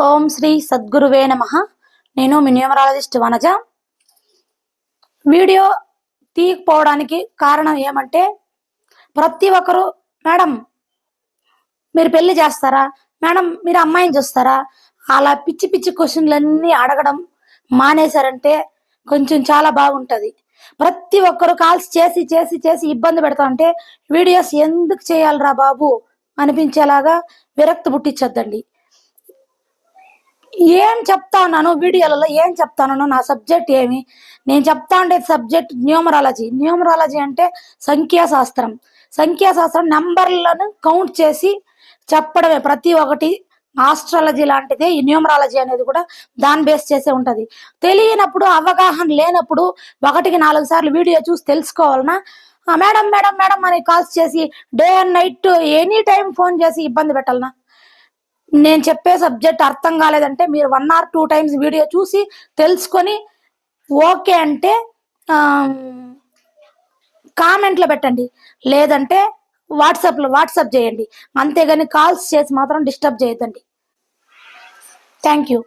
ఓం శ్రీ సద్గురువే నమ. నేను మీ న్యూమరాలజిస్ట్ వనజ. వీడియో తీయకపోవడానికి కారణం ఏమంటే ప్రతి ఒక్కరు మేడం మీరు పెళ్ళి చేస్తారా? మేడం మీరు అమ్మాయిని చూస్తారా? అలా పిచ్చి పిచ్చి క్వశ్చన్లన్నీ అడగడం మానేశారంటే కొంచెం చాలా బాగుంటుంది. ప్రతి ఒక్కరు కాల్స్ చేసి చేసి చేసి ఇబ్బంది పెడతా ఉంటే వీడియోస్ ఎందుకు చేయాలిరా బాబు? అనిపించేలాగా విరక్తి పుట్టించొద్దండి. ఏం చెప్తా ఉన్నాను వీడియోలలో ఏం చెప్తాను నా సబ్జెక్ట్ ఏమి? నేను చెప్తా ఉండే సబ్జెక్ట్ న్యూమరాలజీ. న్యూమరాలజీ అంటే సంఖ్యాశాస్త్రం. సంఖ్యాశాస్త్రం నంబర్లను కౌంట్ చేసి చెప్పడమే. ప్రతి ఒక్కటి ఆస్ట్రాలజీ లాంటిదే. ఈ న్యూమరాలజీ అనేది కూడా దాని బేస్ చేసే ఉంటది. తెలియనప్పుడు అవగాహన లేనప్పుడు ఒకటికి నాలుగు సార్లు వీడియో చూసి తెలుసుకోవాలన్నా మేడం మేడం మేడం అని కాల్స్ చేసి day and night any time phone చేసి ఇబ్బంది పెట్టాలనా? నేను చెప్పే సబ్జెక్ట్ అర్థం కాలేదంటే మీరు one or two times video చూసి తెలుసుకొని ఓకే అంటే కామెంట్లో పెట్టండి. లేదంటే వాట్సాప్లో వాట్సాప్ చేయండి. అంతేగాని కాల్స్ చేసి మాత్రం డిస్టర్బ్ చేయొద్దండి. Thank you